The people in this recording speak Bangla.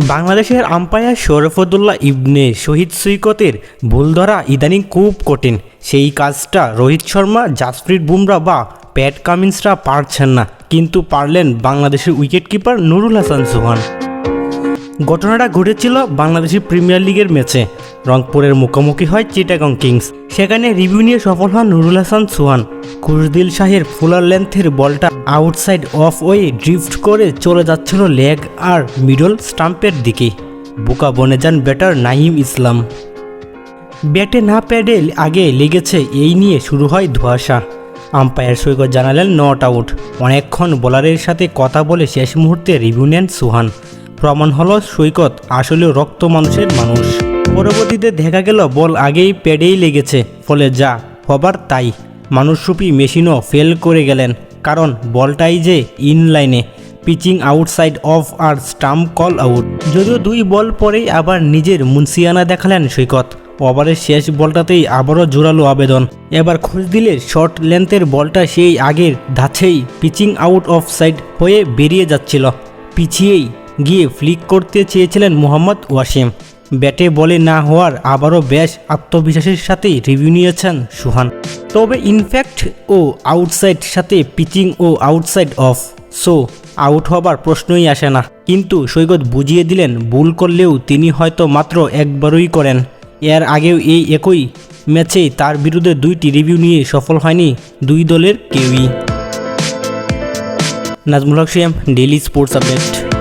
বাংলাদেশের আম্পায়ার শরফতুল্লাহ ইবনে শহীদ সৈকতের ভুল ধরা ইদানিং খুব কঠিন। সেই কাজটা রোহিত শর্মা, জাসপ্রীত বুমরা বা প্যাট কামিন্সরা পারছেন না। কিন্তু পারলেন বাংলাদেশের উইকেটকিপার নুরুল হাসান সোহান। ঘটনাটা ঘটেছিল বাংলাদেশের প্রিমিয়ার লিগের ম্যাচে। রংপুরের মুখোমুখি হয় চিটাগং কিংস। সেখানে রিভিউ নিয়ে সফল হন নুরুল হাসান সোহান। খুশদিল শাহের ফুলার লেন্থের বলটা আউটসাইড অফ ওয়ে ড্রিফট করে চলে যাচ্ছিল লেগ আর মিডল স্টাম্পের দিকে। বোকা বনে যান ব্যাটার নাহিম ইসলাম। ব্যাটে না প্যাডে আগে লেগেছে এই নিয়ে শুরু হয় ধোয়াশা। আম্পায়ার সৈকত জানালেন নট আউট। অনেকক্ষণ বোলারের সাথে কথা বলে শেষ মুহূর্তে রিভিউ নেন সুহান। প্রমাণ হলো সৈকত আসলে রক্ত মানুষের মানুষ। পরবর্তীতে দেখা গেল, বল আগেই প্যাডেই লেগেছে, ফলে যা হবার তাই। মানুষরূপী মেশিনও ফেল করে গেলেন, কারণ বলটাই যে ইনলাইনে, পিচিং আউটসাইড অফ আর স্টাম্প কল আউট। যদিও দুই বল পরেই আবার নিজের মুন্সিয়ানা দেখালেন সৈকত। ওভারের শেষ বলটাতেই আবারও জোরালো আবেদন। এবার খোঁজ দিলে শর্ট লেন্থের বলটা সেই আগের ধাছেই পিচিং আউট অফ সাইড হয়ে বেরিয়ে যাচ্ছিল। পিছিয়েই গিয়ে ফ্লিক করতে চেয়েছিলেন মোহাম্মদ ওয়াসিম। ব্যাটে বলে না হওয়ার আবারও বেশ আত্মবিশ্বাসের সাথেই রিভিউ নিয়েছেন সুহান। তবে ইনফ্যাক্ট ও আউটসাইড সাথে পিচিং ও আউটসাইড অফ সো আউট হবার প্রশ্নই আসে না। কিন্তু সৈকত বুঝিয়ে দিলেন, ভুল করলেও তিনি হয়তো মাত্র একবারই করেন। এর আগেও এই একই ম্যাচে তার বিরুদ্ধে দুইটি রিভিউ নিয়ে সফল হয়নি দুই দলের কেউই। Nazmul Haque daily sports update